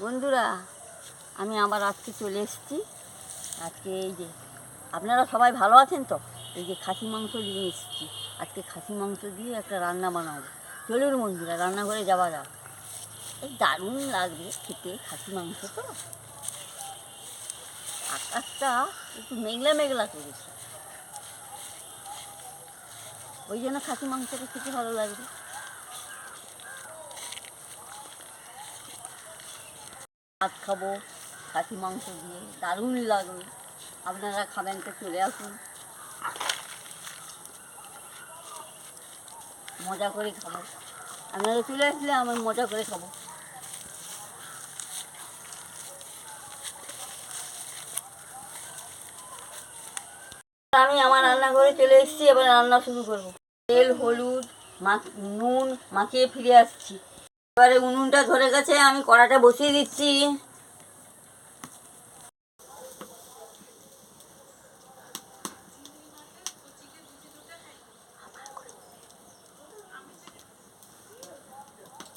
বন্ধুরা, আমি আবার আজকে চলে এসেছি। আজকে এই যে, আপনারা সবাই ভালো আছেন তো? এই যে খাসি মাংস নিয়ে এসেছি। আজকে খাসি মাংস দিয়ে একটা রান্না বানাবো। চলুন বন্ধুরা, রান্নাঘরে যাওয়া যাক। এই দারুণ লাগবে খেতে খাসি মাংস তো। আকাশটা একটু মেঘলা মেঘলা করেছে। ওই জন্য খাসি মাংসটা খেতে ভালো লাগবে। ভাত খাব, খাসি মাংস দিয়ে। দারুণ লাগবে আপনারা খাবেন তো চলে আসুন। মজা করে খাব। আপনারা চলে আসলে আমার মজা করে খাব। আমি আমার রান্নাঘরে চলে এসেছি, এবার রান্না শুরু করব। তেল, হলুদ, মা- নুন মাখিয়ে ফিরে আসছি। এবারে উনুনটা ধরে গেছে, আমি কড়াটা বসিয়ে দিচ্ছি।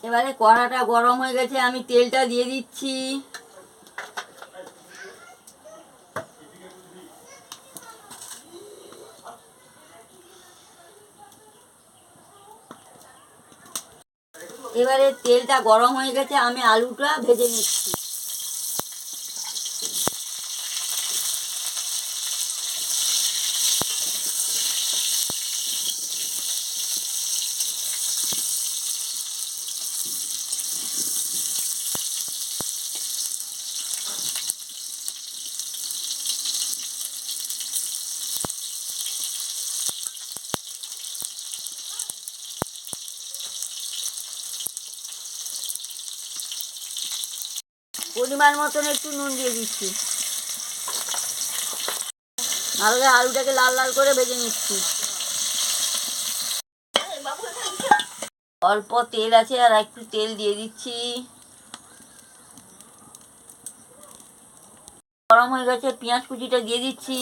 এবারে কড়াটা গরম হয়ে গেছে, আমি তেলটা দিয়ে দিচ্ছি। এবারে তেলটা গরম হয়ে গেছে আমি আলুটা ভেজে নিচ্ছি। পরিমাণ মতন একটু নুন দিয়ে দিচ্ছি। ভালো করে আলুটাকে লাল লাল করে ভেজে নিচ্ছি। অল্প তেল আছে আর একটু তেল দিয়ে দিচ্ছি। গরম হয়ে গেছে, পেঁয়াজ কুচিটা দিয়ে দিচ্ছি।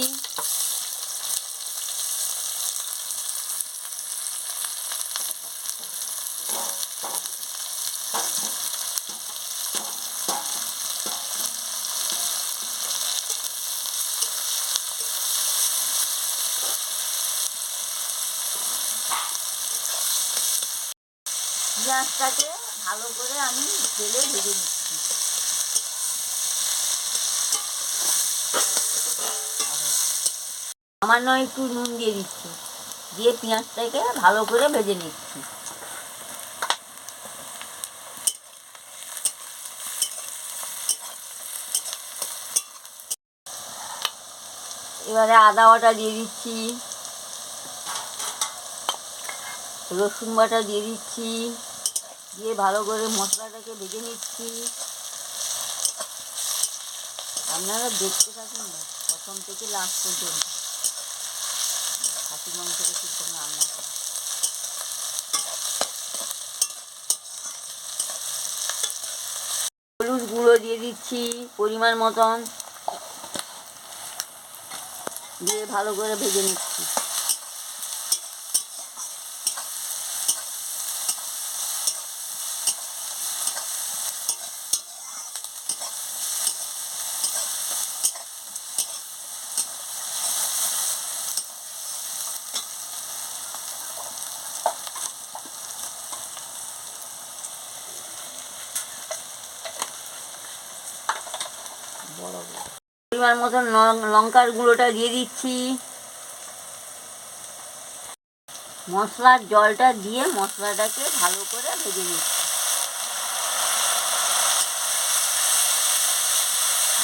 পেঁয়াজটাকে ভালো করে আমি তেলে ভেজে নিচ্ছি। সামান্য একটু নুন দিয়ে দিচ্ছি। দিয়ে পেঁয়াজটাকে ভালো করে ভেজে নিচ্ছি। এবারে আদা বাটা দিয়ে দিচ্ছি। রসুন বাটা দিয়ে দিচ্ছি। দিয়ে ভালো করে মশলাটাকে ভেজে নিচ্ছি। আপনারা দেখতে থাকুন না, প্রথম থেকে লাস্ট পর্যন্ত। খাসি মাংসটা কিন্তু রান্না করে। হলুদ গুঁড়ো দিয়ে দিচ্ছি পরিমাণ মতন। দিয়ে ভালো করে ভেজে নিচ্ছি। পরিমাণ মতন লঙ্কার গুঁড়োটা দিয়ে দিচ্ছি। মশলার জলটা দিয়ে মশলাটাকে ভালো করে ভেজে নিচ্ছি।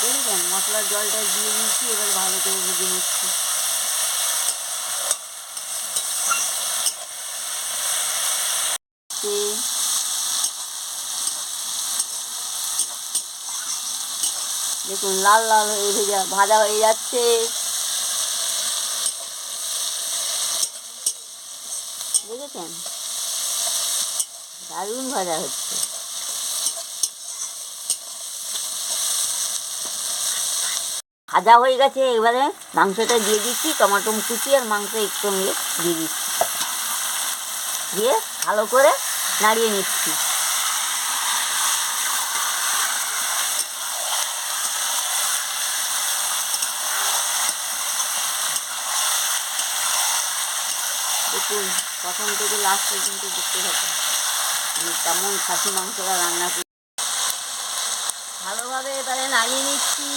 দেখবেন মশলার জলটা দিয়ে দিচ্ছি এবার ভালো করে ভেজে নিচ্ছি তে- দেখুন লাল লাল হয়ে ভেজা, ভাজা হয়ে যাচ্ছে। দেখেছেন? দারুণ ভাজা হচ্ছে। ভাজা হয়ে গেছে, এবারে মাংসটা দিয়ে দিচ্ছি টমেটো কুচি আর মাংস একসঙ্গে দিয়ে দিচ্ছি। দিয়ে ভালো করে নাড়িয়ে নিচ্ছি। দেখুন প্রথম থেকে লাস্ট পর্যন্ত দেখতে থাকুন কেমন খাসি মাংসটা রান্না করি। ভালোভাবে এবারে নাড়িয়ে নিচ্ছি।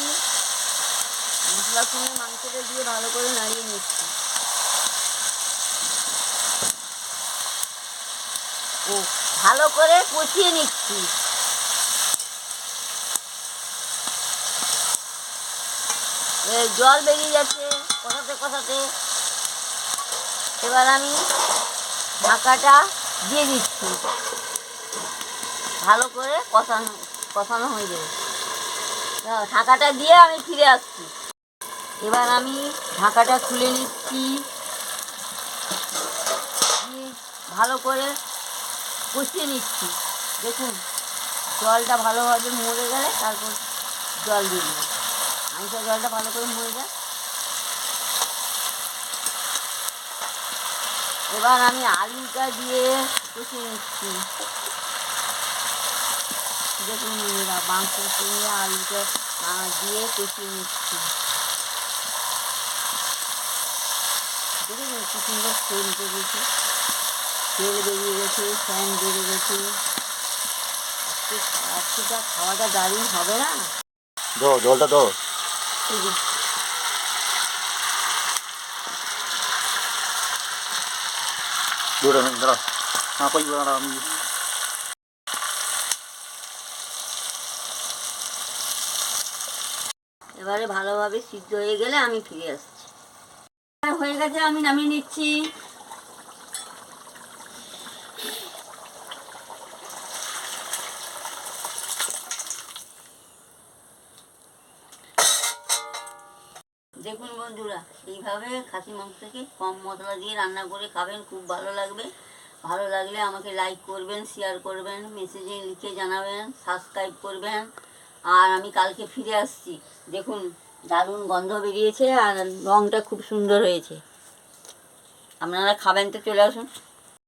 মশলা সঙ্গে মাংসটা দিয়ে ভালো করে নাড়িয়ে নিচ্ছি। ও, ভালো করে কষিয়ে নিচ্ছি। জল বেরিয়ে যাচ্ছে কষাতে কষাতে। এবার আমি ঢাকাটা দিয়ে দিচ্ছি। ভালো করে কষানো কষানো হয়ে যাবে ঢাকাটা দিয়ে আমি ফিরে আসছি। এবার আমি ঢাকাটা খুলে নিচ্ছি। ভালো করে কষিয়ে নিচ্ছি। দেখুন, জলটা ভালোভাবে মরে গেলে তারপর জল দিয়ে দেবো মাংসের জলটা ভালো করে মরে যায়। এবার আমি আলুটা দিয়ে কষিয়ে নিচ্ছি। দেখুন মাংসের সঙ্গে আলুটা দিয়ে কষিয়ে নিচ্ছি। দেখুন কি সুন্দর তেল বেরিয়েছে। তেল বেরিয়ে গেছে ফ্যান বেরিয়ে গেছে। আজকে আজকে যা খাওয়াটা দারুণ হবে না? জলটা দাও এই যে এবারে ভালোভাবে সিদ্ধ হয়ে গেলে আমি ফিরে আসছি। হয়ে গেছে আমি নামিয়ে নিচ্ছি। দেখুন বন্ধুরা, এইভাবে খাসি মাংসকে কম মশলা দিয়ে রান্না করে খাবেন, খুব ভালো লাগবে। ভালো লাগলে আমাকে লাইক করবেন শেয়ার করবেন মেসেজে লিখে জানাবেন সাবস্ক্রাইব করবেন। আর আমি কালকে ফিরে আসছি। দেখুন, দারুণ গন্ধ বেরিয়েছে আর রঙটা খুব সুন্দর হয়েছে। আপনারা খাবেন তো চলে আসুন।